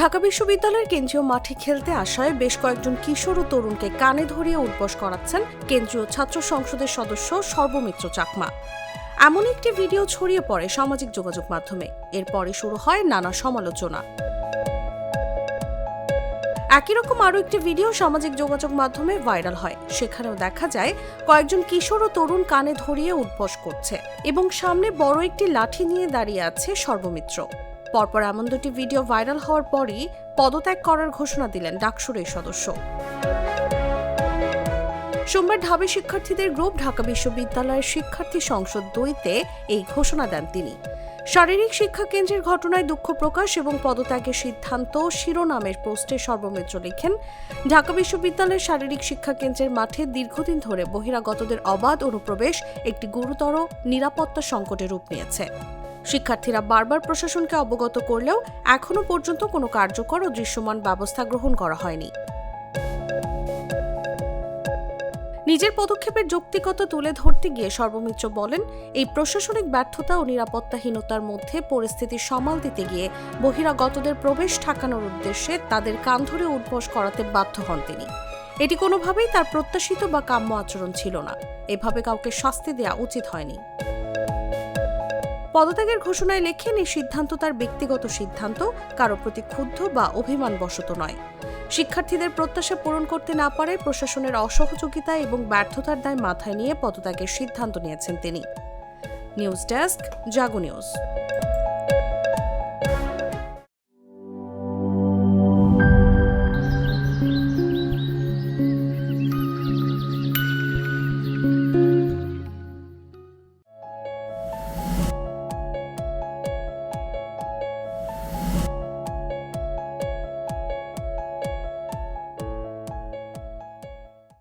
ঢাকা বিশ্ববিদ্যালয়ের কেন্দ্রীয় মাঠে খেলতে আসায় বেশ কয়েকজন কিশোর ও তরুণকে কানে ধরিয়ে উঠবস করাচ্ছেন কেন্দ্রীয় ছাত্র সংসদের সদস্য সর্বমিত্র চাকমা। এমন একটি ভিডিও ছড়িয়ে পড়ে সামাজিক যোগাযোগ মাধ্যমে। এরপরে শুরু হয় নানা সমালোচনা। একই রকম আরও একটি ভিডিও সামাজিক যোগাযোগ মাধ্যমে ভাইরাল হয়। সেখানেও দেখা যায়, কয়েকজন কিশোর ও তরুণ কানে ধরিয়ে উঠবস করছে এবং সামনে বড় একটি লাঠি নিয়ে দাঁড়িয়ে আছে সর্বমিত্র। পরপর এমন দুটি ভিডিও ভাইরাল হওয়ার পরই পদত্যাগ করার ঘোষণা দিলেন ডাকসুর এই সদস্য। সোমবার ঢাবি শিক্ষার্থীদের গ্রুপ ঢাকা বিশ্ববিদ্যালয়ের শিক্ষার্থী সংসদ দুইতে এই ঘোষণা দেন তিনি। শারীরিক শিক্ষা কেন্দ্রের ঘটনায় দুঃখ প্রকাশ এবং পদত্যাগের সিদ্ধান্ত শিরোনামের পোস্টে সর্বমিত্র লিখেন, ঢাকা বিশ্ববিদ্যালয়ের শারীরিক শিক্ষা কেন্দ্রের মাঠে দীর্ঘদিন ধরে বহিরাগতদের অবাধ অনুপ্রবেশ একটি গুরুতর নিরাপত্তা সংকটে রূপ নিয়েছে। শিক্ষার্থীরা বারবার প্রশাসনকে অবগত করলেও এখনও পর্যন্ত কোনো কার্যকর ও দৃশ্যমান ব্যবস্থা গ্রহণ করা হয়নি। নিজের পদক্ষেপের যৌক্তিকতা তুলে ধরতে গিয়ে সর্বমিত্র বলেন, এই প্রশাসনিক ব্যর্থতা ও নিরাপত্তাহীনতার মধ্যে পরিস্থিতি সামাল দিতে গিয়ে বহিরাগতদের প্রবেশ ঠেকানোর উদ্দেশ্যে তাদের কান ধরে উদ্বস করাতে বাধ্য হন তিনি। এটি কোনোভাবেই তার প্রত্যাশিত বা কাম্য আচরণ ছিল না। এভাবে কাউকে শাস্তি দেওয়া উচিত হয়নি। পদত্যাগের ঘোষণায় লেখেন, এই সিদ্ধান্ত তার ব্যক্তিগত সিদ্ধান্ত, কারও প্রতি ক্ষুব্ধ বা অভিমানবশত নয়। শিক্ষার্থীদের প্রত্যাশা পূরণ করতে না পারে, প্রশাসনের অসহযোগিতা এবং ব্যর্থতার দায় মাথায় নিয়ে পদত্যাগের সিদ্ধান্ত নিয়েছেন তিনি। News desk, Jago news.